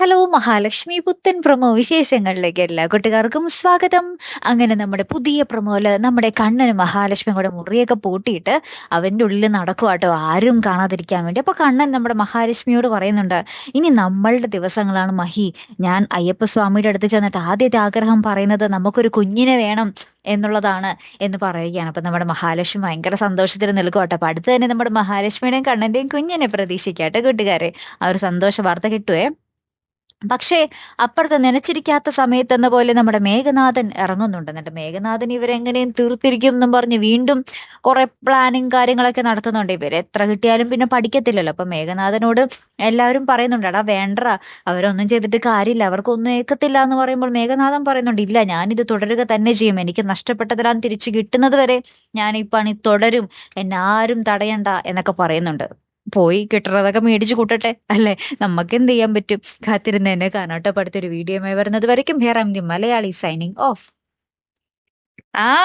Hello Mahalakshmi പുത്തൻ promo വിശേഷങ്ങളിലേക്ക് എല്ലാ കൂട്ടുകാർക്കും സ്വാഗതം. അങ്ങനെ നമ്മുടെ പുതിയ പ്രൊമോയിൽ നമ്മുടെ കണ്ണന് മഹാലക്ഷ്മി കൂടെ മുറിയൊക്കെ പൂട്ടിയിട്ട് അവന്റെ ഉള്ളിൽ നടക്കുവാട്ടോ. ആരും കാണാതിരിക്കാൻ വേണ്ടി. അപ്പൊ കണ്ണൻ നമ്മുടെ മഹാലക്ഷ്മിയോട് പറയുന്നുണ്ട് ഇനി നമ്മളുടെ ദിവസങ്ങളാണ് മഹി. ഞാൻ അയ്യപ്പ അയ്യപ്പസ്വാമിയുടെ അടുത്ത് ചെന്നിട്ട് ആദ്യത്തെ ആഗ്രഹം പറയുന്നത് നമുക്കൊരു കുഞ്ഞിനെ വേണം എന്നുള്ളതാണ് എന്ന് പറയുകയാണ്. അപ്പൊ നമ്മുടെ മഹാലക്ഷ്മി ഭയങ്കര സന്തോഷത്തിൽ നിൽക്കുവാട്ടോ. അപ്പൊ അടുത്ത് തന്നെ നമ്മുടെ മഹാലക്ഷ്മിയുടെയും കണ്ണന്റെയും കുഞ്ഞിനെ പ്രതീക്ഷിക്കാട്ടെ കൂട്ടുകാരെ. ആ ഒരു സന്തോഷ വാർത്ത കിട്ടുവേ. പക്ഷേ അപ്പുറത്ത് നനച്ചിരിക്കാത്ത സമയത്ത് എന്ന പോലെ നമ്മുടെ മേഘനാഥൻ ഇറങ്ങുന്നുണ്ട്. എന്നിട്ട് മേഘനാഥൻ ഇവരെങ്ങനെയും തീർത്തിരിക്കും എന്നും പറഞ്ഞ് വീണ്ടും കുറെ പ്ലാനിങ് കാര്യങ്ങളൊക്കെ നടത്തുന്നുണ്ട്. ഇവർ എത്ര കിട്ടിയാലും പിന്നെ പഠിക്കത്തില്ലല്ലോ. അപ്പൊ മേഘനാഥനോട് എല്ലാവരും പറയുന്നുണ്ട് എടാ വേണ്ട അവരൊന്നും ചെയ്തിട്ട് കാര്യമില്ല. അവർക്കൊന്നും ഏക്കത്തില്ല എന്ന് പറയുമ്പോൾ മേഘനാഥൻ പറയുന്നുണ്ട് ഇല്ല ഞാനിത് തുടരുക തന്നെ ചെയ്യും. എനിക്ക് നഷ്ടപ്പെട്ടതെല്ലാം തിരിച്ചു കിട്ടുന്നത് വരെ ഞാൻ ഈ പണി തുടരും. എന്നെ ആരും തടയണ്ട എന്നൊക്കെ പറയുന്നുണ്ട്. പോയി കിട്ടുന്നതൊക്കെ മേടിച്ചു കൂട്ടട്ടെ. അല്ലെ? നമുക്ക് എന്ത് ചെയ്യാൻ പറ്റും? കാത്തിരുന്ന് എന്നെ കാണാട്ടോ അടുത്തൊരു വീഡിയോ വരുന്നത് വരയ്ക്കും. Here am the Malayali signing off. ആ.